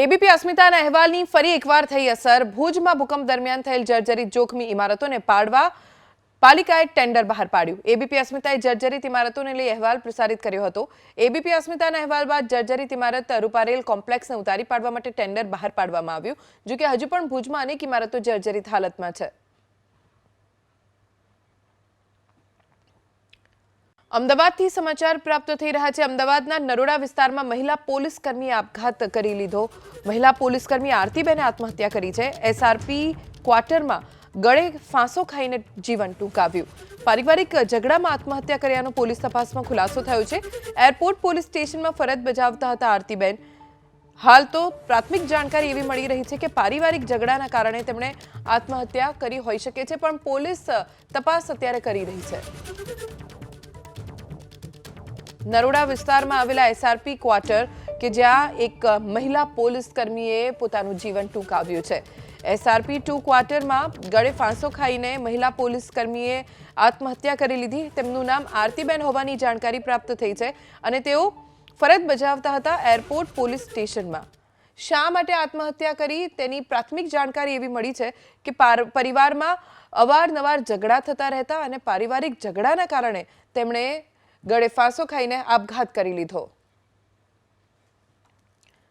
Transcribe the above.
ABP અસ્મિતાના અહેવાલની ફરી એકવાર થઈ અસર. ભુજમાં ભૂકંપ દરમિયાન થયેલ જર્જરિત જોખમી ઇમારતોને પાડવા પાલિકાએ ટેન્ડર બહાર પાડ્યું. એબીપી અસ્મિતાએ જર્જરિત ઇમારતોને લઈ અહેવાલ પ્રસારિત કર્યો હતો. એબીપી અસ્મિતાના અહેવાલ બાદ જર્જરિત ઇમારત રૂપારેલ કોમ્પ્લેક્સને ઉતારી પાડવા માટે ટેન્ડર બહાર પાડવામાં આવ્યું જો કે હજુ પણ ભુજમાં અનેક ઇમારતો જર્જરિત હાલતમાં છે. અમદાવાદથી સમાચાર પ્રાપ્ત થઈ રહ્યા છે. અમદાવાદના નરોડા વિસ્તારમાં મહિલા પોલીસ કર્મીએ આપઘાત કરી લીધો. મહિલા પોલીસ કર્મી આરતીબેને આત્મહત્યા કરી છે. એસઆરપી ક્વાર્ટરમાં ગળે ફાંસો ખાઈને જીવન ટૂંકાવ્યું. પારિવારિક ઝઘડામાં આત્મહત્યા કર્યાનો પોલીસ તપાસમાં ખુલાસો થયો છે. એરપોર્ટ પોલીસ સ્ટેશનમાં ફરજ બજાવતા હતા આરતીબેન. હાલ તો પ્રાથમિક જાણકારી એવી મળી રહી છે કે પારિવારિક ઝઘડાના કારણે તેમણે આત્મહત્યા કરી હોઈ શકે છે, પણ પોલીસ તપાસ અત્યારે કરી રહી છે. નરોડા વિસ્તારમાં આવેલા એસઆરપી ક્વાર્ટર કે જ્યાં એક મહિલા પોલીસ કર્મીએ પોતાનું જીવન ટૂંકાવ્યું છે. એસઆરપી ટુ ક્વાર્ટરમાં ગળે ફાંસો ખાઈને મહિલા પોલીસ કર્મીએ આત્મહત્યા કરી લીધી. તેમનું નામ આરતીબેન હોવાની જાણકારી પ્રાપ્ત થઈ છે અને તેઓ ફરજ બજાવતા હતા એરપોર્ટ પોલીસ સ્ટેશનમાં. શા માટે આત્મહત્યા કરી? તેની પ્રાથમિક જાણકારી એવી મળી છે કે પાર- પરિવારમાં અવારનવાર ઝઘડા થતા રહેતા અને પારિવારિક ઝઘડાના કારણે તેમણે ગળે ફાંસો ખાઈને આપઘાત કરી લીધો.